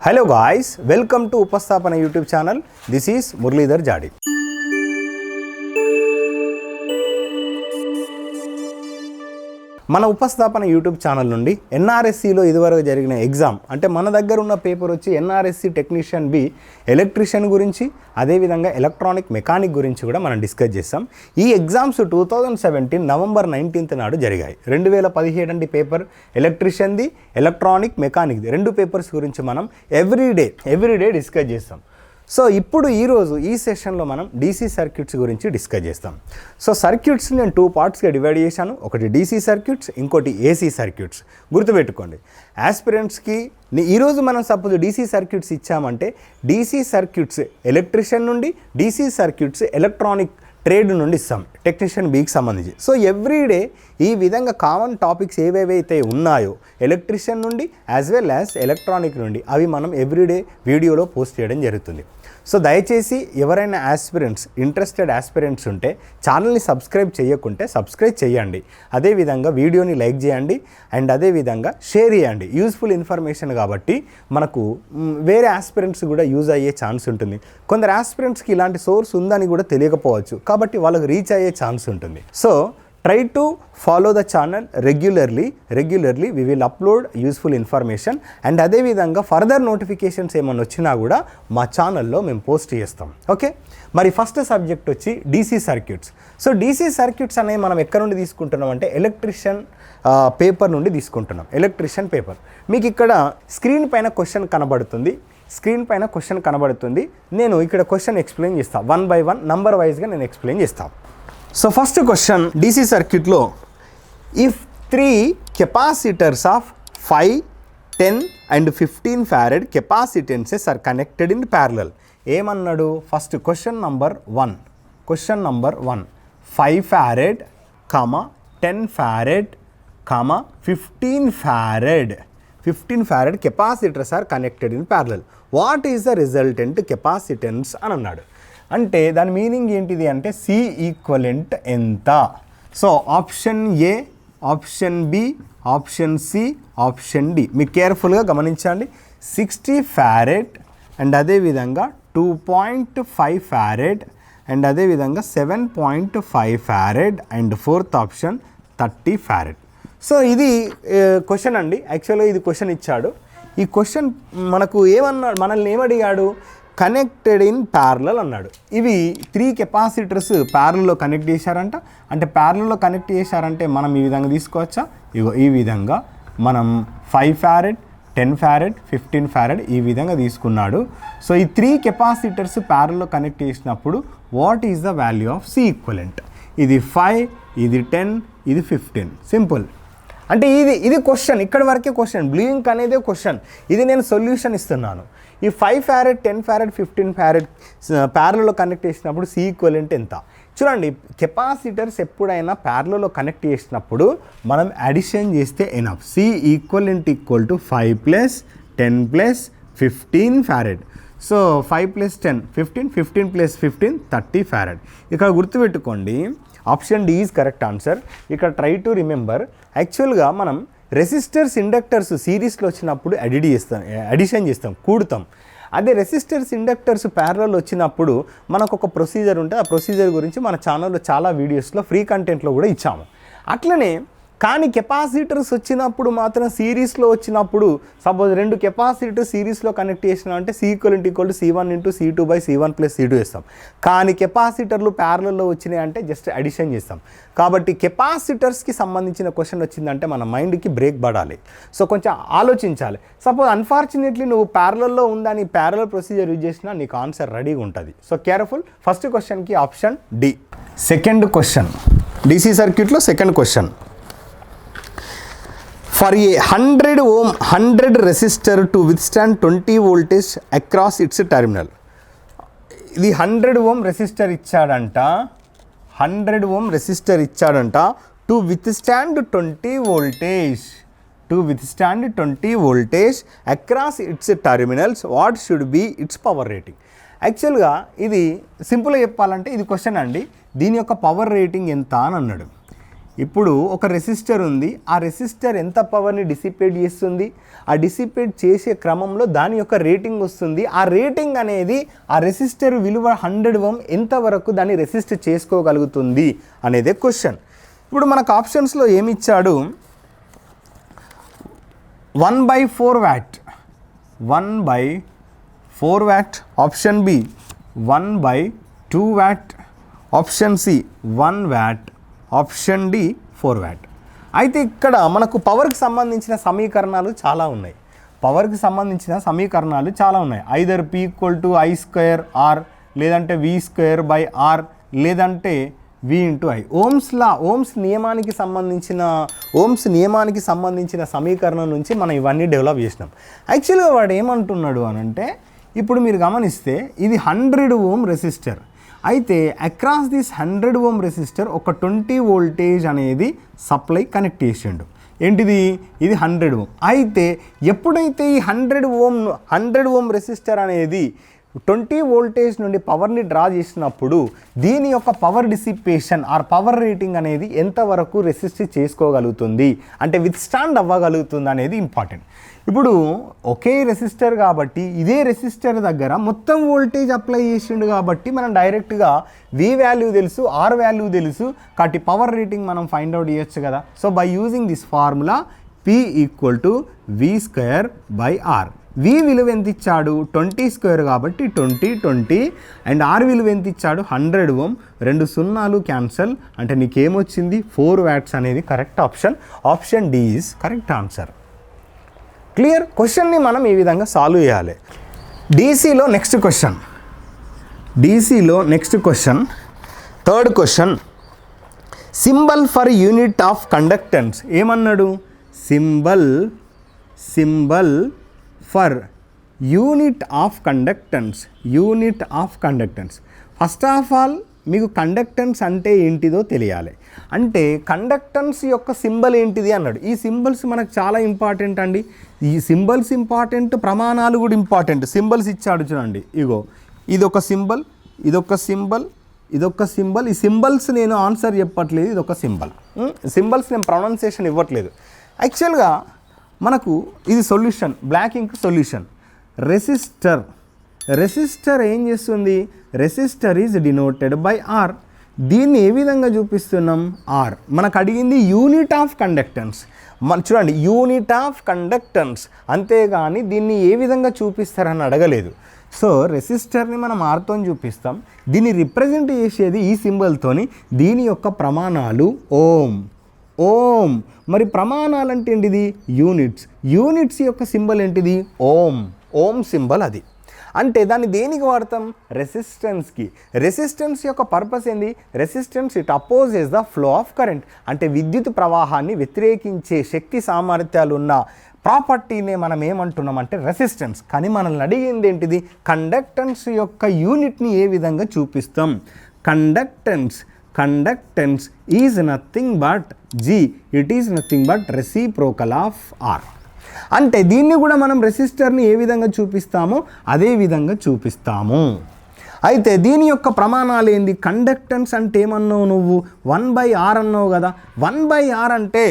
Hello guys welcome to ఉపస్థాపన YouTube channel this is Muralidhar Jadi మన ఉపస్థాపన YouTube channel నుండి ఎన్ఆర్ఎస్సిలో ఇదివరకు జరిగిన ఎగ్జామ్ అంటే మన దగ్గర ఉన్న పేపర్ వచ్చి ఎన్ఆర్ఎస్సి టెక్నీషియన్ బి ఎలక్ట్రీషియన్ గురించి అదేవిధంగా ఎలక్ట్రానిక్ మెకానిక్ గురించి కూడా మనం డిస్కస్ చేస్తాం. ఈ exams two thousand seventeen November nineteenth నాడు జరిగాయి. రెండు వేల పదిహేడు అండి పేపర్ ఎలక్ట్రీషియన్ది ఎలక్ట్రానిక్ మెకానిక్ది రెండు పేపర్స్ గురించి మనం ఎవ్రీడే ఎవ్రీడే డిస్కస్ చేస్తాం. సో ఇప్పుడు ఈరోజు ఈ సెషన్లో మనం డీసీ సర్క్యూట్స్ గురించి డిస్కస్ చేస్తాం. సో సర్క్యూట్స్ నేను టూ పార్ట్స్గా డివైడ్ చేశాను. ఒకటి డీసీ సర్క్యూట్స్ ఇంకోటి ఏసీ సర్క్యూట్స్ గుర్తుపెట్టుకోండి. ఆస్పిరెంట్స్కి ఈరోజు మనం సపోజ్ డీసీ సర్క్యూట్స్ ఇచ్చామంటే డీసీ సర్క్యూట్స్ ఎలక్ట్రిషియన్ నుండి డీసీ సర్క్యూట్స్ ఎలక్ట్రానిక్ ట్రేడ్ నుండి ఇస్తాం టెక్నీషియన్ బీకి సంబంధించి. సో ఎవ్రీడే ఈ విధంగా కామన్ టాపిక్స్ ఏవేవైతే ఉన్నాయో ఎలక్ట్రిషియన్ నుండి యాజ్ వెల్ యాజ్ ఎలక్ట్రానిక్ నుండి అవి మనం ఎవ్రీడే వీడియోలో పోస్ట్ చేయడం జరుగుతుంది. సో దయచేసి ఎవరైనా ఆస్పిరెంట్స్ ఇంట్రెస్టెడ్ ఆస్పిరెంట్స్ ఉంటే ఛానల్ని సబ్స్క్రైబ్ చేయకుంటే సబ్స్క్రైబ్ చేయండి అదేవిధంగా వీడియోని లైక్ చేయండి అండ్ అదేవిధంగా షేర్ చేయండి. యూస్ఫుల్ ఇన్ఫర్మేషన్ కాబట్టి మనకు వేరే ఆస్పిరెంట్స్ కూడా యూజ్ అయ్యే ఛాన్స్ ఉంటుంది. కొందరు ఆస్పిరెంట్స్కి ఇలాంటి సోర్స్ ఉందని కూడా తెలియకపోవచ్చు. కాబట్టి వాళ్ళకి రీచ్ అయ్యే ఛాన్స్ ఉంటుంది. So try to follow the channel regularly regularly we will upload useful information and అదేవిధంగా ఫర్దర్ నోటిఫికేషన్స్ ఏమైనా వచ్చినా కూడా మా ఛానల్లో మేము పోస్ట్ చేస్తాం. ఓకే మరి ఫస్ట్ సబ్జెక్ట్ వచ్చి DC circuits so DC circuits అనేవి మనం ఎక్కడ నుండి తీసుకుంటున్నాం అంటే ఎలక్ట్రిషియన్ పేపర్ నుండి తీసుకుంటున్నాం. ఎలక్ట్రిషియన్ పేపర్ మీకు ఇక్కడ స్క్రీన్ పైన క్వశ్చన్ కనబడుతుంది. స్క్రీన్ పైన క్వశ్చన్ కనబడుతుంది. నేను ఇక్కడ క్వశ్చన్ ఎక్స్ప్లెయిన్ చేస్తాను వన్ బై వన్ నంబర్ వైజ్గా నేను ఎక్స్ప్లెయిన్ చేస్తాను సో ఫస్ట్ క్వశ్చన్ డీసీ సర్క్యూట్లో if three capacitors of five ten and fifteen farad capacitances are connected in parallel ఏమన్నాడు? First question number one question number one five farad comma ten farad comma fifteen farad fifteen farad capacitors are connected in parallel what is the resultant capacitance అని అన్నాడు. అంటే దాని meaning ఏంటిది అంటే C equivalent ఎంత? So option A option B option C option D మీరు కేర్ఫుల్గా గమనించండి. సిక్స్టీ ఫ్యారెట్ అండ్ అదేవిధంగా two point five farad and అదేవిధంగా seven point five farad and fourth option thirty farad so ఇది క్వశ్చన్ అండి. యాక్చువల్గా ఇది క్వశ్చన్ ఇచ్చాడు. ఈ క్వశ్చన్ మనకు ఏమన్నాడు మనల్ని ఏమడిగాడు? కనెక్టెడ్ ఇన్ ప్యారలల్ అన్నాడు. ఇవి త్రీ కెపాసిటర్స్ ప్యారల్లో కనెక్ట్ చేశారంట. అంటే ప్యారల్లో కనెక్ట్ చేశారంటే మనం ఈ విధంగా తీసుకోవచ్చా? ఇగో ఈ విధంగా మనం five farad ten farad fifteen farad ఈ విధంగా తీసుకున్నాడు. సో ఈ త్రీ కెపాసిటర్స్ ప్యారల్లో కనెక్ట్ చేసినప్పుడు what is the value of C equivalent ఇది ఫైవ్ ఇది టెన్ ఇది ఫిఫ్టీన్ సింపుల్ అంటే ఇది ఇది క్వశ్చన్ ఇక్కడ వరకే క్వశ్చన్ బ్లూయింగ్ అనేది క్వశ్చన్ ఇది నేను సొల్యూషన్ ఇస్తున్నాను. ఈ five farad ten farad fifteen farad ప్యారలలో connect చేసినప్పుడు సి ఈక్వలెంట్ ఎంత? చూడండి కెపాసిటర్స్ ఎప్పుడైనా ప్యారలలో కనెక్ట్ చేసినప్పుడు మనం అడిషన్ చేస్తే enough C equivalent equal to five plus ten plus fifteen farad so five plus ten fifteen fifteen plus fifteen thirty farad ఇక్కడ గుర్తుపెట్టుకోండి. Option D is correct answer. ఇక్కడ try to remember. యాక్చువల్గా మనం resistors inductors సిరీస్లో వచ్చినప్పుడు అడిడ్ చేస్తాం addition చేస్తాం కూడుతాం. అదే రెసిస్టర్స్ ఇండక్టర్స్ ప్యారల్ వచ్చినప్పుడు మనకు ఒక ప్రొసీజర్ ఉంటే ఆ ప్రొసీజర్ గురించి మన ఛానల్లో చాలా వీడియోస్లో ఫ్రీ కంటెంట్లో కూడా ఇచ్చాము. అట్లనే కానీ కెపాసిటర్స్ వచ్చినప్పుడు మాత్రం సిరీస్లో వచ్చినప్పుడు సపోజ్ రెండు కెపాసిటర్ సిరీస్లో కనెక్ట్ చేసిన అంటే C equal equal to C one into C two by C one plus C two వేస్తాం కానీ కెపాసిటర్లు ప్యారలలో వచ్చినాయి అంటే జస్ట్ అడిషన్ చేస్తాం. కాబట్టి కెపాసిటర్స్కి సంబంధించిన క్వశ్చన్ వచ్చిందంటే మన మైండ్కి బ్రేక్ పడాలి. సో కొంచెం ఆలోచించాలి. సపోజ్ అన్ఫార్చునేట్లీ నువ్వు ప్యారలలో ఉందని ప్యారల ప్రొసీజర్ యూజ్ చేసినా నీకు ఆన్సర్ రెడీగా ఉంటుంది. సో కేర్ఫుల్ ఫస్ట్ క్వశ్చన్కి option D second question DC సర్క్యూట్లో second question for a hundred ohm hundred resistor to withstand twenty voltage across its terminal ఇది హండ్రెడ్ ఓమ్ రెసిస్టర్ ఇచ్చాడంట. Hundred ohm resistor ఇచ్చాడంట. To withstand twenty voltage to withstand twenty voltage across its terminals what should be its power rating యాక్చువల్గా ఇది సింపుల్గా చెప్పాలంటే ఇది question అండి. దీని యొక్క పవర్ రేటింగ్ ఎంత అని అన్నాడు. ఇప్పుడు ఒక రెసిస్టర్ ఉంది. ఆ రెసిస్టర్ ఎంత పవర్ని డిసిపేట్ చేస్తుంది? ఆ డిసిపేట్ చేసే క్రమంలో దాని యొక్క రేటింగ్ వస్తుంది. ఆ రేటింగ్ అనేది ఆ రెసిస్టర్ విలువ హండ్రెడ్ వం ఎంతవరకు దాన్ని రెసిస్ట్ చేసుకోగలుగుతుంది అనేదే క్వశ్చన్ ఇప్పుడు మనకు ఆప్షన్స్లో ఏమి ఇచ్చాడు? One by four watt one by four watt option B one by two watt option C one watt option D four watt అయితే ఇక్కడ మనకు పవర్కి సంబంధించిన సమీకరణాలు చాలా ఉన్నాయి. పవర్కి సంబంధించిన సమీకరణాలు చాలా ఉన్నాయి. Either P equal to I square R లేదంటే వి స్క్వేర్ బై ఆర్ లేదంటే V into I. Ohm's law ohm's నియమానికి సంబంధించిన ఓమ్స్ నియమానికి సంబంధించిన సమీకరణం నుంచి మనం ఇవన్నీ డెవలప్ చేసినాం. యాక్చువల్గా వాడు ఏమంటున్నాడు అని అంటే ఇప్పుడు మీరు గమనిస్తే ఇది హండ్రెడ్ ఓమ్ రెసిస్టర్. అయితే across this hundred ohm resistor ఒక ట్వంటీ వోల్టేజ్ అనేది సప్లై కనెక్ట్ చేసిండు. ఏంటిది? ఇది హండ్రెడ్ ఓమ్ అయితే ఎప్పుడైతే ఈ hundred ohm hundred ohm resistor అనేది ట్వంటీ వోల్టేజ్ నుండి పవర్ని డ్రా చేసినప్పుడు దీని యొక్క power dissipation or power rating అనేది ఎంతవరకు రెసిస్ట్ చేసుకోగలుగుతుంది? అంటే విత్ స్టాండ్ అవ్వగలుగుతుంది అనేది ఇంపార్టెంట్ ఇప్పుడు ఒకే రెసిస్టర్ కాబట్టి ఇదే రెసిస్టర్ దగ్గర మొత్తం వోల్టేజ్ అప్లై చేసిండు కాబట్టి మనం డైరెక్ట్గా వి వాల్యూ తెలుసు ఆర్ వాల్యూ తెలుసు కాబట్టి పవర్ రేటింగ్ మనం ఫైండ్ అవుట్ చేయొచ్చు కదా. So by using this formula P equal to V square by R V విలువ ఎంత ఇచ్చాడు? ట్వంటీ స్క్వేర్ కాబట్టి ట్వంటీ ట్వంటీ అండ్ ఆర్ విలువ ఎంత ఇచ్చాడు? హండ్రెడ్ ఓమ్ రెండు సున్నాలు క్యాన్సల్ అంటే నీకేమొచ్చింది? ఫోర్ వ్యాట్స్ అనేది correct option option D is correct answer clear క్వశ్చన్ని మనం ఈ విధంగా సాల్వ్ చేయాలి. డీసీలో next question డీసీలో next question third question symbol for unit of conductance ఏమన్నాడు? Symbol symbol for unit of conductance unit of conductance first of all మీకు conductance అంటే ఏంటిదో తెలియాలి. అంటే కండక్టెన్స్ యొక్క సింబల్ ఏంటిది అన్నాడు. ఈ సింబల్స్ మనకు చాలా ఇంపార్టెంట్ అండి. ఈ సింబల్స్ ఇంపార్టెంట్ ప్రమాణాలు కూడా ఇంపార్టెంట్ సింబల్స్ ఇచ్చాడు చూడండి. ఇగో ఇదొక సింబల్ ఇదొక సింబల్ ఇదొక సింబల్ ఈ సింబల్స్ నేను ఆన్సర్ చెప్పట్లేదు ఇదొక సింబల్ సింబల్స్ నేను ప్రొనౌన్సియేషన్ ఇవ్వట్లేదు. యాక్చువల్గా మనకు ఇది solution black ink solution resistor resistor ఏం చేస్తుంది? Resistor is denoted by R దీన్ని ఏ విధంగా చూపిస్తున్నాం? ఆర్ మనకు అడిగింది యూనిట్ ఆఫ్ కండక్టెన్స్ మన చూడండి యూనిట్ ఆఫ్ కండక్టెన్స్ అంతేగాని దీన్ని ఏ విధంగా చూపిస్తారని అడగలేదు. సో రెసిస్టర్ని మనం ఆర్తో చూపిస్తాం. దీన్ని రిప్రజెంట్ చేసేది ఈ సింబల్తోని దీని యొక్క ప్రమాణాలు ఓం. ఓం. మరి ప్రమాణాలు అంటే ఏంటిది? యూనిట్స్ యూనిట్స్ యొక్క సింబల్ ఏంటిది? ఓం. ఓం సింబల్ అది. అంటే దాన్ని దేనికి వాడతాం? రెసిస్టెన్స్కి. రెసిస్టెన్స్ యొక్క పర్పస్ ఏంది? Resistance it opposes the flow of current. అంటే విద్యుత్ ప్రవాహాన్ని వ్యతిరేకించే శక్తి సామర్థ్యాలు ఉన్న ప్రాపర్టీనే మనం ఏమంటున్నాం అంటే రెసిస్టెన్స్. కానీ మనల్ని అడిగింది ఏంటిది? కండక్టెన్స్ యొక్క యూనిట్ని ఏ విధంగా చూపిస్తాం? Conductance conductance is nothing but G. It is nothing but reciprocal of R. అంటే దీన్ని కూడా మనం రెసిస్టర్ని ఏ విధంగా చూపిస్తామో అదే విధంగా చూపిస్తాము. అయితే దీని యొక్క ప్రమాణాలు ఏంది? కండక్టెన్స్ అంటే ఏమన్నావు నువ్వు? వన్ బై ఆర్ అన్నావు కదా. వన్ బై ఆర్ అంటే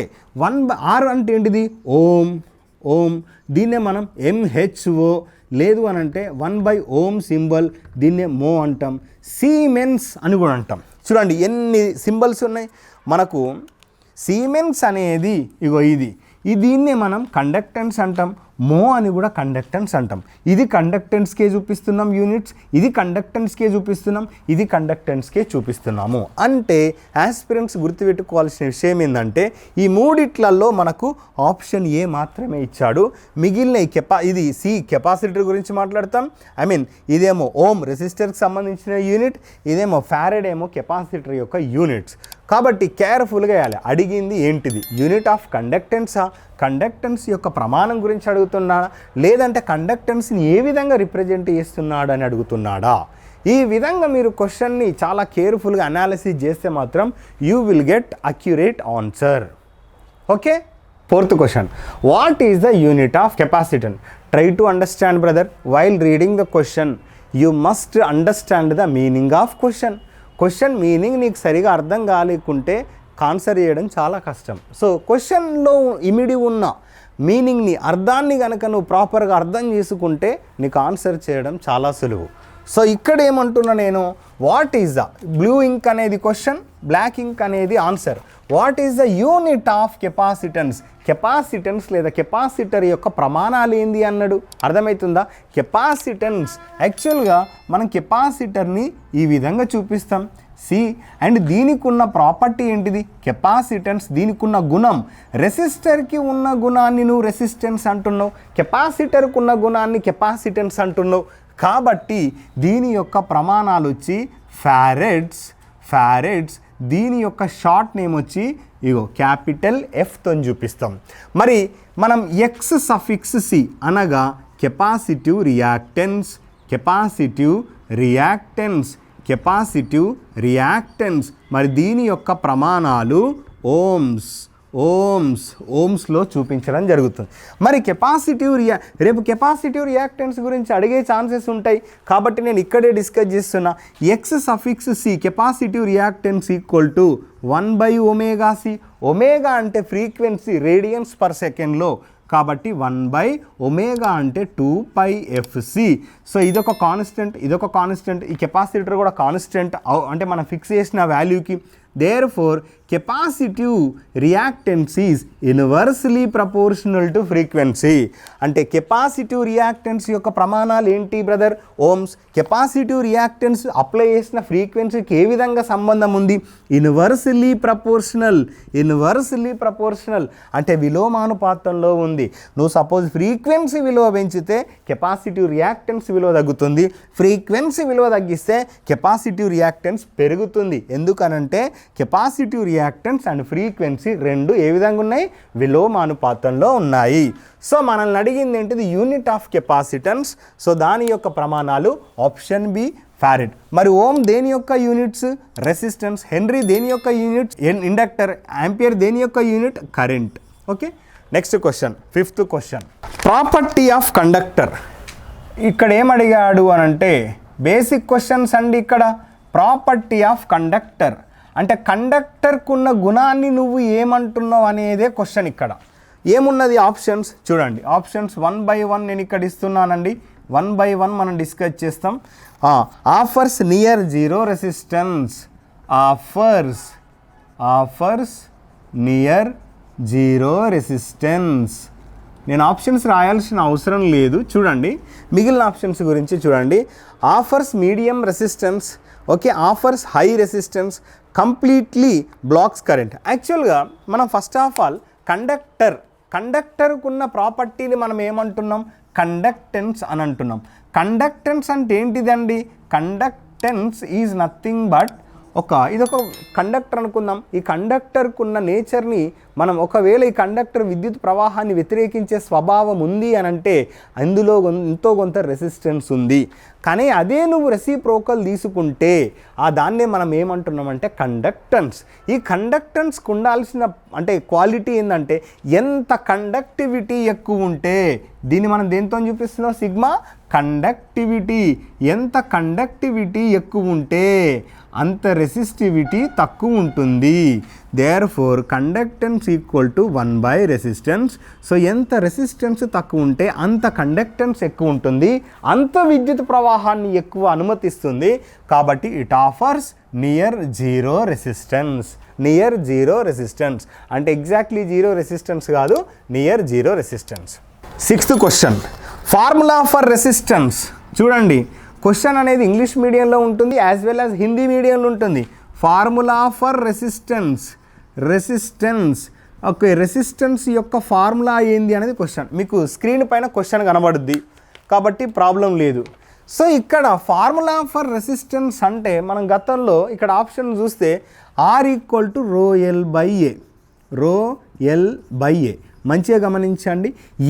వన్ బై ఆర్ అంటే ఏంటిది? ఓం ఓం దీన్నే మనం ఎంహెచ్ఓ లేదు అని అంటే వన్ బై ఓం సింబల్ దీన్నే మో అంటాం. సీమెన్స్ అని కూడా అంటాం. చూడండి ఎన్ని సింబల్స్ ఉన్నాయి? మనకు సీమెన్స్ అనేది ఇగో ఇది. ఈ దీన్నే మనం కండక్టెన్స్ అంటాం. మో అని కూడా కండక్టెన్స్ అంటాం. ఇది కండక్టెన్స్కే చూపిస్తున్నాం యూనిట్స్ ఇది కండక్టెన్స్కే చూపిస్తున్నాం ఇది కండక్టెన్స్కే చూపిస్తున్నాము. అంటే యాస్పిరెంట్స్ గుర్తుపెట్టుకోవాల్సిన విషయం ఏంటంటే ఈ మూడిట్లలో మనకు ఆప్షన్ ఏ మాత్రమే ఇచ్చాడు. మిగిలిన ఈ కెపా ఇది సి కెపాసిటర్ గురించి మాట్లాడతాం. ఐ మీన్ ఇదేమో ఓమ్ రెసిస్టర్కి సంబంధించిన యూనిట్ ఇదేమో ఫ్యారెడ్ ఏమో కెపాసిటర్ యొక్క యూనిట్స్ కాబట్టి కేర్ఫుల్గా వేయాలి. అడిగింది ఏంటిది? యూనిట్ ఆఫ్ కండక్టెన్సా కండక్టెన్స్ యొక్క ప్రమాణం గురించి అడుగుతున్నాడా? లేదంటే కండక్టెన్స్ని ఏ విధంగా రిప్రజెంట్ చేస్తున్నాడు అని అడుగుతున్నాడా? ఈ విధంగా మీరు క్వశ్చన్ని చాలా కేర్ఫుల్గా అనాలిసిస్ చేస్తే మాత్రం you will get accurate answer okay fourth question what is the unit of capacitance try to understand brother while reading the question you must understand the meaning of question question meaning నీకు సరిగా అర్థం కాలేకుంటే cancer చేయడం చాలా కష్టం. So క్వశ్చన్లో ఇమిడి ఉన్న మీనింగ్ని అర్థాన్ని కనుక నువ్వు ప్రాపర్గా అర్థం చేసుకుంటే నీకు ఆన్సర్ చేయడం చాలా సులువు. సో ఇక్కడ ఏమంటున్నా నేను what is the blue ink అనేది క్వశ్చన్ బ్లాక్ ఇంక్ అనేది answer what is the unit of capacitance capacitance లేదా కెపాసిటర్ యొక్క ప్రమాణాలు ఏంది అన్నాడు. అర్థమవుతుందా కెపాసిటెన్స్ యాక్చువల్గా మనం కెపాసిటర్ని ఈ విధంగా చూపిస్తాం. సి అండ్ దీనికి ఉన్న ప్రాపర్టీ ఏంటిది? కెపాసిటెన్స్ దీనికి ఉన్న గుణం. రెసిస్టర్కి ఉన్న గుణాన్ని నువ్వు రెసిస్టెన్స్ అంటున్నావు. కెపాసిటర్కి ఉన్న గుణాన్ని కెపాసిటెన్స్ అంటున్నావు. కాబట్టి దీని యొక్క ప్రమాణాలు వచ్చి ఫ్యారెడ్స్ ఫ్యారెడ్స్ దీని యొక్క షార్ట్ నేమ్ వచ్చి ఇగో క్యాపిటల్ ఎఫ్తో చూపిస్తాం. మరి మనం ఎక్స్ సఫిక్స్ సి అనగా capacitive reactance capacitive reactance capacitive reactance. మరి దీని యొక్క ప్రమాణాలు ఓమ్స్. ఓమ్స్ ఓమ్స్లో చూపించడం జరుగుతుంది. మరి కెపాసిటివ్ రియా రేపు కెపాసిటివ్ రియాక్టెన్స్ గురించి అడిగే ఛాన్సెస్ ఉంటాయి. కాబట్టి నేను ఇక్కడే డిస్కస్ చేస్తున్నా. X suffix C capacitive reactance equal to one by omega C omega అంటే ఫ్రీక్వెన్సీ రేడియన్స్ పర్ సెకండ్లో. కాబట్టి వన్ బై ఒమేగా అంటే two pi F C so ఇదొక కాన్స్టెంట్ ఇదొక కాన్స్టెంట్. ఈ కెపాసిటర్ కూడా కాన్స్టెంట్ అంటే మనం ఫిక్స్ చేసిన వాల్యూకి therefore capacitive reactance is inversely proportional to frequency అంటే కెపాసిటివ్ రియాక్టెన్స్ యొక్క ప్రమాణాలు ఏంటి brother ohms capacitive reactance apply చేసిన ఫ్రీక్వెన్సీకి ఏ విధంగా సంబంధం ఉంది? ఇన్వర్స్లీ ప్రపోర్షనల్ ఇన్వర్స్లీ ప్రపోర్షనల్ అంటే విలోమానుపాతంలో ఉంది. నువ్వు సపోజ్ ఫ్రీక్వెన్సీ విలువ పెంచితే కెపాసిటివ్ రియాక్టెన్స్ విలువ తగ్గుతుంది. ఫ్రీక్వెన్సీ విలువ తగ్గిస్తే కెపాసిటివ్ రియాక్టెన్స్ పెరుగుతుంది. ఎందుకనంటే కెపాసిటివ్ రియాక్టెన్స్ అండ్ ఫ్రీక్వెన్సీ రెండు ఏ విధంగా ఉన్నాయి? విలోమానుపాతంలో ఉన్నాయి. సో మనల్ని అడిగింది ఏంటిది? Unit of capacitance. సో దాని యొక్క ప్రమాణాలు ఆప్షన్ బి ఫారెడ్. మరి ఓం దేని యొక్క యూనిట్స్? రెసిస్టెన్స్. హెన్రీ దేని యొక్క యూనిట్స్ ఇండక్టర్. యాంపియర్ దేని యొక్క unit? Current. Okay? Next question. Fifth question. Property of conductor. ఇక్కడ ఏం అడిగాడు అని అంటే బేసిక్ క్వశ్చన్స్ అండి ఇక్కడ. Property of conductor. అంటే కండక్టర్కు ఉన్న గుణాన్ని నువ్వు ఏమంటున్నావు అనేదే క్వశ్చన్ ఇక్కడ. ఏమున్నది ఆప్షన్స్ చూడండి. ఆప్షన్స్ వన్ బై వన్ నేను ఇక్కడ ఇస్తున్నానండి. వన్ బై వన్ మనం డిస్కస్ చేస్తాం. Offers near zero resistance offers offers near zero resistance నేను ఆప్షన్స్ రాయాల్సిన అవసరం లేదు. చూడండి. మిగిలిన ఆప్షన్స్ గురించి చూడండి. Offers medium resistance okay offers high resistance completely blocks current. యాక్చువల్గా మనం ఫస్ట్ ఆఫ్ ఆల్ కండక్టర్ కండక్టర్కు ఉన్న ప్రాపర్టీని మనం ఏమంటున్నాం? కండక్టెన్స్ అని అంటున్నాం. కండక్టెన్స్ అంటే ఏంటిదండి? కండక్టెన్స్ ఈజ్ నథింగ్ బట్ ఒక ఇదొక కండక్టర్ అనుకుందాం. ఈ కండక్టర్కు ఉన్న నేచర్ని మనం ఒకవేళ ఈ కండక్టర్ విద్యుత్ ప్రవాహాన్ని వ్యతిరేకించే స్వభావం ఉంది అని అంటే అందులో ఎంతో కొంత రెసిస్టెన్స్ ఉంది. కానీ అదే నువ్వు రెసిప్రోకల్ తీసుకుంటే ఆ దాన్నే మనం ఏమంటున్నామంటే కండక్టెన్స్ ఈ కండక్టెన్స్కి ఉండాల్సిన అంటే క్వాలిటీ ఏంటంటే ఎంత కండక్టివిటీ ఎక్కువ ఉంటే దీన్ని మనం దేంతో చూపిస్తున్నాం? సిగ్మా? కండక్టివిటీ ఎంత కండక్టివిటీ ఎక్కువ ఉంటే అంత రెసిస్టివిటీ తక్కువ ఉంటుంది. Therefore conductance equal to one by resistance so ఎంత రెసిస్టెన్స్ తక్కువ ఉంటే అంత కండక్టెన్స్ ఎక్కువ ఉంటుంది. అంత విద్యుత్ ప్రవాహాన్ని ఎక్కువ అనుమతిస్తుంది. కాబట్టి it offers near zero resistance near zero resistance అంటే ఎగ్జాక్ట్లీ జీరో రెసిస్టెన్స్ కాదు near zero resistance sixth question formula for resistance చూడండి. క్వశ్చన్ అనేది ఇంగ్లీష్ మీడియంలో ఉంటుంది యాజ్ వెల్ యాజ్ హిందీ మీడియంలో ఉంటుంది. Formula for resistance resistance okay resistance యొక్క ఫార్ములా ఏంది అనేది క్వశ్చన్ మీకు స్క్రీన్ పైన క్వశ్చన్ కనబడుద్ది. కాబట్టి ప్రాబ్లం లేదు. సో ఇక్కడ ఫార్ములా ఫర్ రెసిస్టెన్స్ అంటే మనం గతంలో ఇక్కడ ఆప్షన్ చూస్తే R equal to rho L by A rho L by A మంచిగా గమనించండి.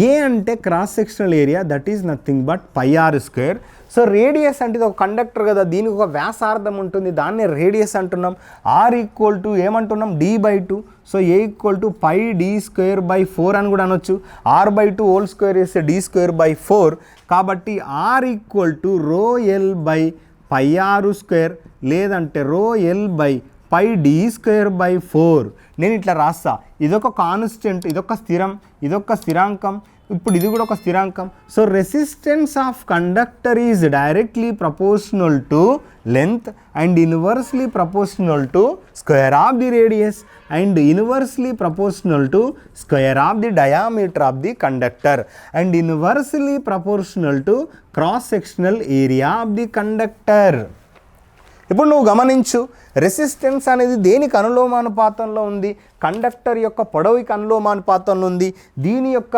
ఏ అంటే cross sectional area that is nothing but pi R square so radius అంటే ఇది ఒక కండక్టర్ కదా దీనికి ఒక వ్యాసార్థం ఉంటుంది దాన్నే రేడియస్ అంటున్నాం. ఆర్ ఈక్వల్ టు ఏమంటున్నాం? D by two so A equal to pi D square by four అని కూడా అనొచ్చు. R by two whole square వేస్తే డి స్క్వేర్ బై ఫోర్ కాబట్టి R equal to rho L by pi R square లేదంటే rho L by pi D square by four. నేను ఇట్లా రాస్తా. ఇదొక కాన్స్టెంట్ ఇదొక స్థిరం ఇదొక స్థిరాంకం. ఇప్పుడు ఇది కూడా ఒక స్థిరాంకం. So resistance of conductor is directly proportional to length and inversely proportional to square of the radius and inversely proportional to square of the diameter of the conductor and inversely proportional to cross sectional area of the conductor ఇప్పుడు నువ్వు గమనించు resistance అనేది దేనికి అనులోమానుపాతంలో ఉంది? Conductor యొక్క పొడవుకి అనులోమానుపాతంలో ఉంది. దీని యొక్క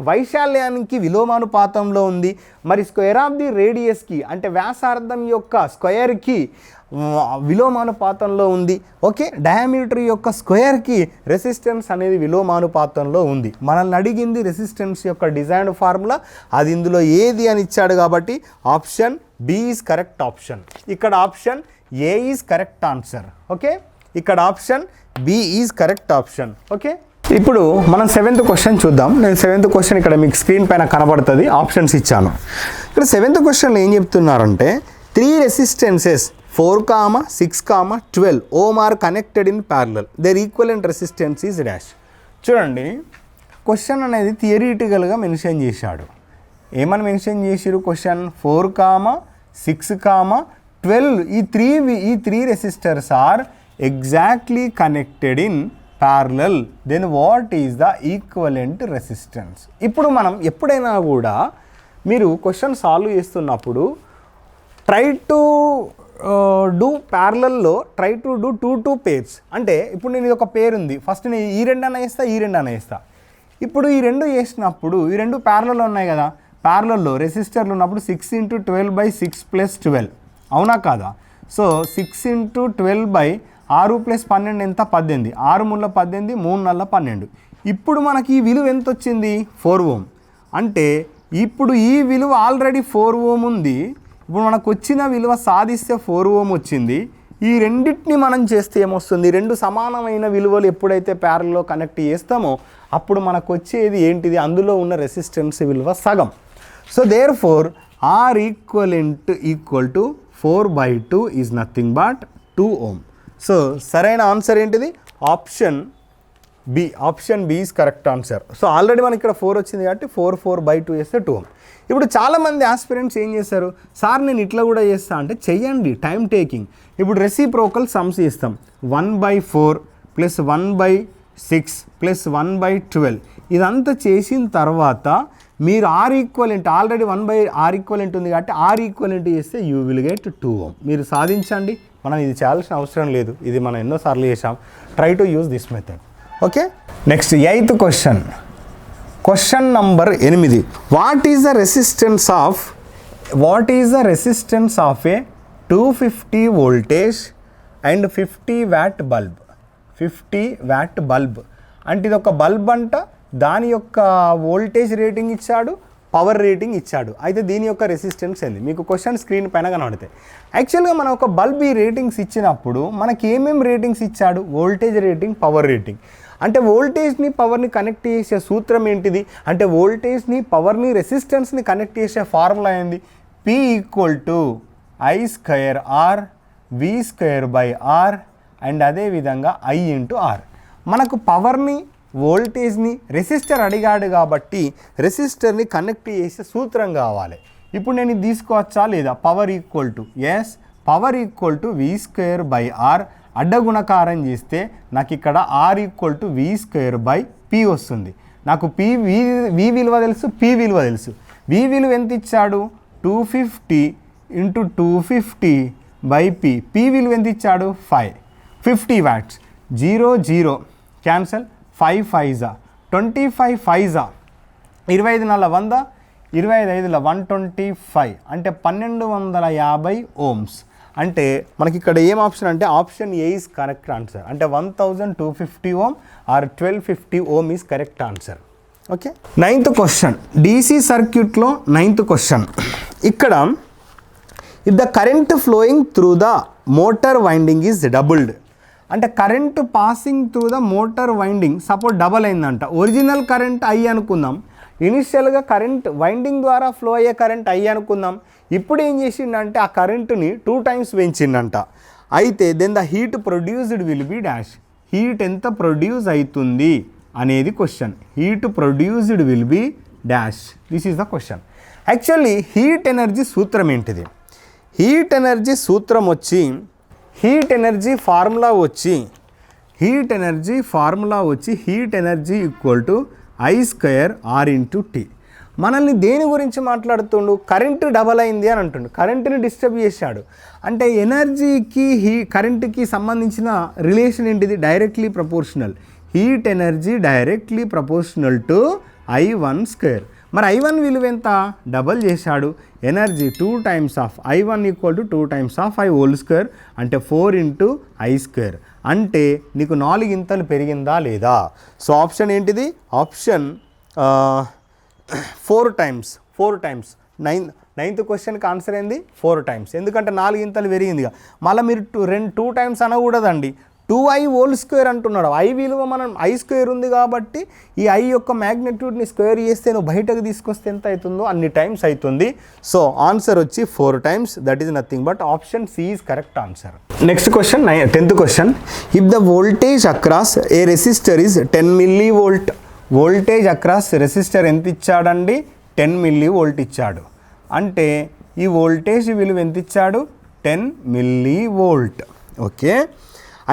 వైశాల్యానికి విలోమానుపాతంలో ఉంది. మరి స్క్వేర్ ఆఫ్ ది రేడియస్కి అంటే వ్యాసార్థం యొక్క స్క్వేర్కి విలోమానుపాతంలో ఉంది. ఓకే డయామీటర్ యొక్క స్క్వేర్కి రెసిస్టెన్స్ అనేది విలోమానుపాతంలో ఉంది. మనల్ని అడిగింది రెసిస్టెన్స్ యొక్క డిజైన్ ఫార్ములా. అది ఇందులో ఏది అని ఇచ్చాడు కాబట్టి option B is correct option. ఇక్కడ option A is correct answer. Okay ఇక్కడ option B is correct option. Okay ఇప్పుడు మనం సెవెంత్ క్వశ్చన్ చూద్దాం. నేను సెవెంత్ క్వశ్చన్ ఇక్కడ మీకు స్క్రీన్ పైన కనబడుతుంది. ఆప్షన్స్ ఇచ్చాను. ఇక్కడ సెవెంత్ క్వశ్చన్లో ఏం చెప్తున్నారంటే three resistances four comma six comma twelve ohm are connected in parallel their equivalent resistance is dash చూడండి క్వశ్చన్ అనేది థియరిటికల్గా మెన్షన్ చేశాడు. ఏమని మెన్షన్ చేసిరు question four comma six comma twelve ఈ త్రీ ఈ three resistors are exactly connected in parallel then what is the equivalent resistance ఇప్పుడు మనం ఎప్పుడైనా కూడా మీరు క్వశ్చన్ సాల్వ్ చేస్తున్నప్పుడు try to do ప్యారలల్లో try to do two two pairs అంటే ఇప్పుడు నేను ఇది ఒక పేరు ఉంది. ఫస్ట్ నేను ఈ రెండు అన్న వేస్తా ఈ రెండు అన్న వేస్తా ఇప్పుడు ఈ రెండు వేసినప్పుడు ఈ రెండు ప్యారలలో ఉన్నాయి కదా. ప్యారలలో రెసిస్టర్లు ఉన్నప్పుడు six into twelve by six plus twelve అవునా కాదా? So six into twelve by ఆరు ప్లస్ పన్నెండు ఎంత? పద్దెనిమిది. ఆరు ముళ్ళ పద్దెనిమిది మూడు నెలల పన్నెండు. ఇప్పుడు మనకి ఈ విలువ ఎంత వచ్చింది ఫోర్ ఓమ్ అంటే ఇప్పుడు ఈ విలువ ఆల్రెడీ ఫోర్ ఓమ్ ఉంది. ఇప్పుడు మనకు వచ్చిన విలువ సాధిస్తే ఫోర్ ఓమ్ వచ్చింది. ఈ రెండింటిని మనం చేస్తే ఏమొస్తుంది? రెండు సమానమైన విలువలు ఎప్పుడైతే ప్యారల్లో కనెక్ట్ చేస్తామో అప్పుడు మనకు వచ్చేది ఏంటిది? అందులో ఉన్న రెసిస్టెన్స్ విలువ సగం. So therefore R equivalent equal to four by two is nothing but two ohm so సరైన ఆన్సర్ ఏంటిది? Option B option B is correct answer so already మనకి ఇక్కడ ఫోర్ వచ్చింది కాబట్టి ఫోర్ ఫోర్ బై టూ చేస్తే two ఇప్పుడు చాలామంది aspirants ఏం చేస్తారు? సార్ నేను ఇట్లా కూడా చేస్తా. అంటే చెయ్యండి టైం టేకింగ్ ఇప్పుడు రెసిప్రోకల్ సమ్స్ ఇస్తాం one by four plus one by six plus one by twelve ఇదంతా చేసిన తర్వాత మీరు R equivalent already one by R equivalent ఉంది కాబట్టి ఆర్ ఈక్వలెంట్ చేస్తే you will get two ohm మీరు సాధించండి. మనం ఇది చేయాల్సిన అవసరం లేదు. ఇది మనం ఎన్నోసార్లు చేసాం try to use this method okay next eighth question question number ఎనిమిది. What is the resistance of what is the resistance of a two fifty voltage and fifty watt bulb fifty watt bulb అంటే ఇది ఒక bulb అంట దాని యొక్క voltage rating ఇచ్చాడు power rating ఇచ్చాడు. అయితే దీని యొక్క రెసిస్టెన్స్ ఏంది? మీకు క్వశ్చన్ స్క్రీన్ పైన కనబడతాయి యాక్చువల్గా మనం ఒక బల్బ్ ఈ రేటింగ్స్ ఇచ్చినప్పుడు మనకి ఏమేమి రేటింగ్స్ ఇచ్చాడు? వోల్టేజ్ రేటింగ్ పవర్ రేటింగ్ అంటే వోల్టేజ్ని పవర్ని కనెక్ట్ చేసే సూత్రం ఏంటిది? అంటే వోల్టేజ్ని పవర్ని రెసిస్టెన్స్ని కనెక్ట్ చేసే ఫార్ములా ఏంది? P equal to I square R V square by R and అదేవిధంగా ఐ ఇంటూ ఆర్ మనకు పవర్ని వోల్టేజ్ని రెసిస్టర్ అడిగాడు కాబట్టి రెసిస్టర్ని కనెక్ట్ చేసే సూత్రం కావాలి. ఇప్పుడు నేను తీసుకోవచ్చా లేదా? Power equal to S power equal to V square by R అడ్డగుణకారం చేస్తే నాకు ఇక్కడ R equal to V square by P వస్తుంది. నాకు పి వి వి విలువ తెలుసు పి విలువ తెలుసు. వి విలువ ఎంత ఇచ్చాడు? Two fifty into two fifty by P P విలువ ఎంత ఇచ్చాడు? Five fifty watts zero zero cancel five Faiza twenty five Faiza ఇరవై ఐదు నెలల వంద ఇరవై ఐదు ఐదుల వన్ ట్వంటీ ఫైవ్ అంటే పన్నెండు వందల యాభై ఓమ్స్. అంటే మనకి ఇక్కడ ఏం ఆప్షన్ అంటే option A is correct answer. అంటే one thousand two fifty ohm or twelve fifty ohm is correct answer. Okay? Ninth question. DC సర్క్యూట్లో నైన్త్ క్వశ్చన్. ఇక్కడ if the current flowing through the motor winding is doubled. అంటే current passing through the motor winding suppose double అయిందంట. Original current అయ్యి అనుకుందాం. ఇనిషియల్గా current winding ద్వారా flow అయ్యే current అయ్యి అనుకుందాం. ఇప్పుడు ఏం చేసిండంటే ఆ కరెంటుని టూ టైమ్స్ పెంచిండంట అయితే then the heat produced will be dash heat ఎంత ప్రొడ్యూస్ అవుతుంది అనేది question heat produced will be dash this is the question actually heat energy సూత్రం ఏంటిది? హీట్ ఎనర్జీ సూత్రం వచ్చి హీట్ ఎనర్జీ ఫార్ములా వచ్చి హీట్ ఎనర్జీ ఫార్ములా వచ్చి heat energy equal to I square R into T మనల్ని దేని గురించి మాట్లాడుతుండు? కరెంటు డబల్ అయింది అని అంటుండు. కరెంటుని డిస్టర్బ్ చేశాడు. అంటే ఎనర్జీకి హీ కరెంటుకి సంబంధించిన రిలేషన్ ఏంటిది? Directly proportional heat energy directly proportional to I one square మరి ఐ వన్ విలువ ఎంత? డబల్ చేశాడు. Energy two times of I one equal to two times of I whole square అంటే ఫోర్ ఇంటూ ఐ స్క్వేర్ అంటే నీకు నాలుగింతలు పెరిగిందా లేదా? సో ఆప్షన్ ఏంటిది? Option four times four times. Nine ninth క్వశ్చన్కి ఆన్సర్ ఏంది? Four times. ఎందుకంటే నాలుగింతలు పెరిగిందిగా. మళ్ళీ మీరు టూ రెండు two times అనకూడదండి. Two I whole square అంటున్నాడు. ఐ విలువ మనం ఐ స్క్వేర్ ఉంది కాబట్టి ఈ ఐ యొక్క మ్యాగ్నెట్యూడ్ని స్క్వేర్ చేస్తే నువ్వు బయటకు తీసుకొస్తే ఎంత అవుతుందో అన్ని టైమ్స్ అవుతుంది. సో ఆన్సర్ వచ్చి four times. That is nothing but option C is correct answer. Next question nine tenth question. If the voltage across a resistor is ten milli volt voltage across resistor ఎంత ఇచ్చాడండి ten milli volt ఇచ్చాడు. అంటే ఈ voltage విలువ ఎంత ఇచ్చాడు ten milli volt. Okay?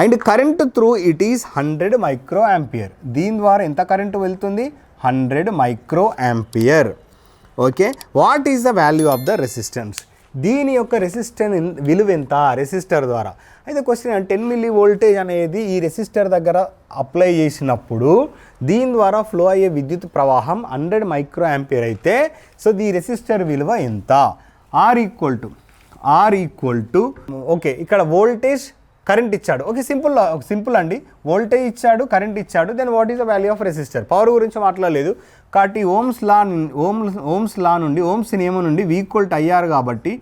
And current through it is hundred micro ampere దీని ద్వారా ఎంత కరెంటు వెళ్తుంది? Hundred micro ampere okay? What is the value of the resistance? దీని యొక్క రెసిస్టెన్స్ విలువ ఎంత? రెసిస్టర్ ద్వారా. అయితే క్వశ్చన్ టెన్ మిల్లీ వోల్టేజ్ అనేది ఈ రెసిస్టర్ దగ్గర అప్లై చేసినప్పుడు దీని ద్వారా ఫ్లో అయ్యే విద్యుత్ ప్రవాహం హండ్రెడ్ మైక్రో యాంపియర్ అయితే సో ది రెసిస్టర్ విలువ ఎంత? R equal to R equal to okay ఇక్కడ వోల్టేజ్ కరెంట్ ఇచ్చాడు. ఓకే సింపుల్ సింపుల్ అండి. వోల్టేజ్ ఇచ్చాడు కరెంట్ ఇచ్చాడు then what is the value of resistor power గురించి మాట్లాడలేదు. కాబట్టి ohms law ohm ohms law నుండి ఓమ్స్ నియమం నుండి V equal to I R కాబట్టి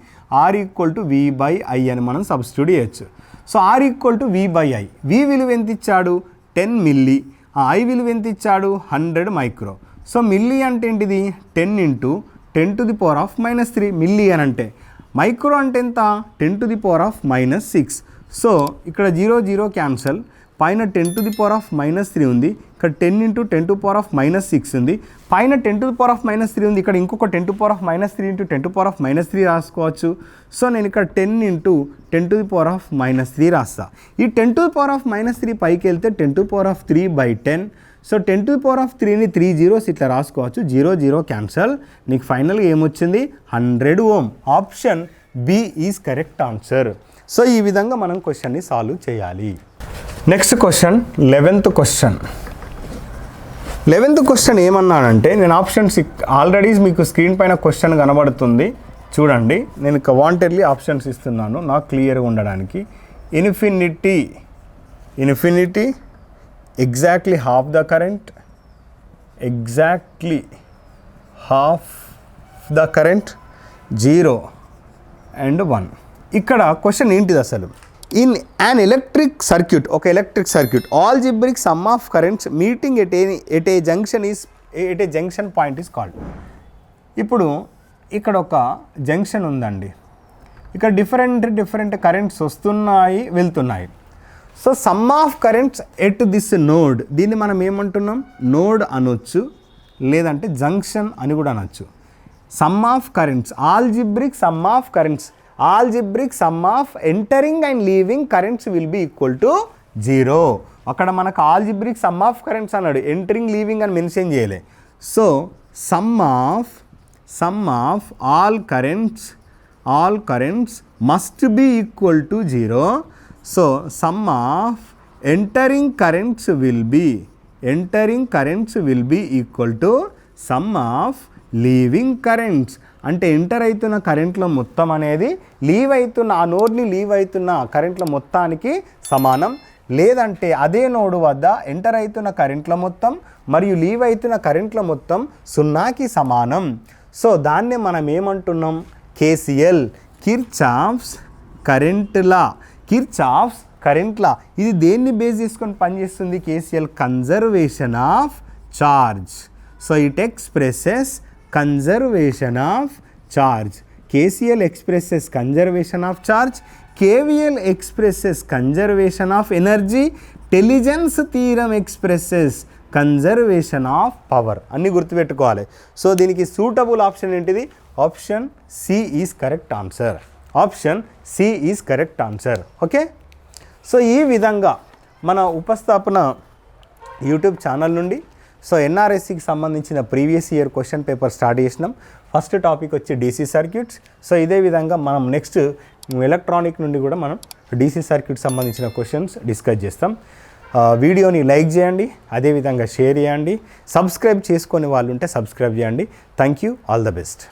R equal to V by I అని మనం సబ్స్టిట్యూట్ చేయొచ్చు. So R equal to V by I V విలువ ఎంత ఇచ్చాడు? టెన్ మిల్లీ ఆ ఐ విలువ ఎంత ఇచ్చాడు? Hundred micro. సో మిల్లీ అంటే ఏంటిది? Ten into ten to the power of minus three. Milli అని అంటే మైక్రో అంటే ఎంత? Ten to the power of minus six. So ఇక్కడ జీరో జీరో క్యాన్సల్. పైన ten to the power of minus three ఉంది. ఇక్కడ ten into ten to power of minus six ఉంది. పైన ten to power of minus three ఉంది. ఇక్కడ ఇంకొక ten to power of minus three into ten to power of minus three రాసుకోవచ్చు. So నేను ఇక్కడ ten into ten to the power of minus three రాస్తా. ఈ ten to power of minus three పైకి వెళ్తే ten to power of three by ten so ten to power of త్రీని three zeros ఇట్లా రాసుకోవచ్చు. జీరో జీరో క్యాన్సల్ నీకు ఫైనల్గా ఏమొచ్చింది? Hundred ohm option B is correct answer so ఈ విధంగా మనం క్వశ్చన్ని సాల్వ్ చేయాలి. Next question eleventh question eleventh question ఏమన్నానంటే నేను ఆప్షన్స్ ఆల్రెడీ మీకు స్క్రీన్ పైన క్వశ్చన్ కనబడుతుంది. చూడండి నేను వాంటెడ్లీ ఆప్షన్స్ ఇస్తున్నాను నాకు క్లియర్గా ఉండడానికి. Infinity infinity exactly half the current exactly half the current zero and one ఇక్కడ క్వశ్చన్ ఏంటిది అసలు? ఇన్ యాన్ ఎలక్ట్రిక్ సర్క్యూట్ ఒక electric circuit algebraic sum of currents meeting at a at a junction is at a junction point is called ఇప్పుడు ఇక్కడ ఒక junction ఉందండి. ఇక్కడ different different currents వస్తున్నాయి వెళ్తున్నాయి. So sum of currents at this node దీన్ని మనం ఏమంటున్నాం? నోడ్ అనొచ్చు లేదంటే జంక్షన్ అని కూడా అనొచ్చు. Sum of currents algebraic sum of currents algebraic sum of entering and leaving currents will be equal to zero. అక్కడ మనకు ఆల్జిబ్రిక్ సమ్ ఆఫ్ కరెంట్స్ అన్నాడు. ఎంటరింగ్ లీవింగ్ అని మెన్షన్ చేయలే. So sum of sum of all currents all currents must be equal to zero. So sum of entering currents will be entering currents will be equal to sum of leaving currents. అంటే enter అవుతున్న కరెంట్ల మొత్తం అనేది leave అవుతున్న ఆ నోడ్ని leave అవుతున్న కరెంట్ల మొత్తానికి సమానం. లేదంటే అదే నోడు వద్ద ఎంటర్ అవుతున్న కరెంట్ల మొత్తం మరియు లీవ్ అవుతున్న కరెంట్ల మొత్తం సున్నాకి సమానం. సో దాన్నే మనం ఏమంటున్నాం? KCL. Kirchhoff's current law Kirchhoff's current law ఇది దేన్ని బేస్ చేసుకొని పనిచేస్తుంది? KCL conservation of charge so it expresses conservation of charge. KCL expresses conservation of charge KVL expresses conservation of energy Tellegen's theorem expresses conservation of power. అన్ని గుర్తుపెట్టుకోవాలి. So దీనికి suitable option ఏంటిది? Option C is correct answer. Option C is correct answer. Okay? So ఈ విధంగా మన ఉపస్థాపన YouTube channel నుండి so ఎన్ఆర్ఎస్సికి సంబంధించిన previous year question paper start చేసినాం. ఫస్ట్ టాపిక్ వచ్చి డీసీ సర్క్యూట్స్. సో ఇదే విధంగా మనం నెక్స్ట్ ఎలక్ట్రానిక్ నుండి కూడా మనం డీసీ సర్క్యూట్ సంబంధించిన క్వశ్చన్స్ డిస్కస్ చేస్తాం. వీడియోని లైక్ చేయండి అదేవిధంగా షేర్ చేయండి. సబ్స్క్రైబ్ చేసుకునే వాళ్ళు ఉంటే సబ్స్క్రైబ్ చేయండి. Thank you all the best.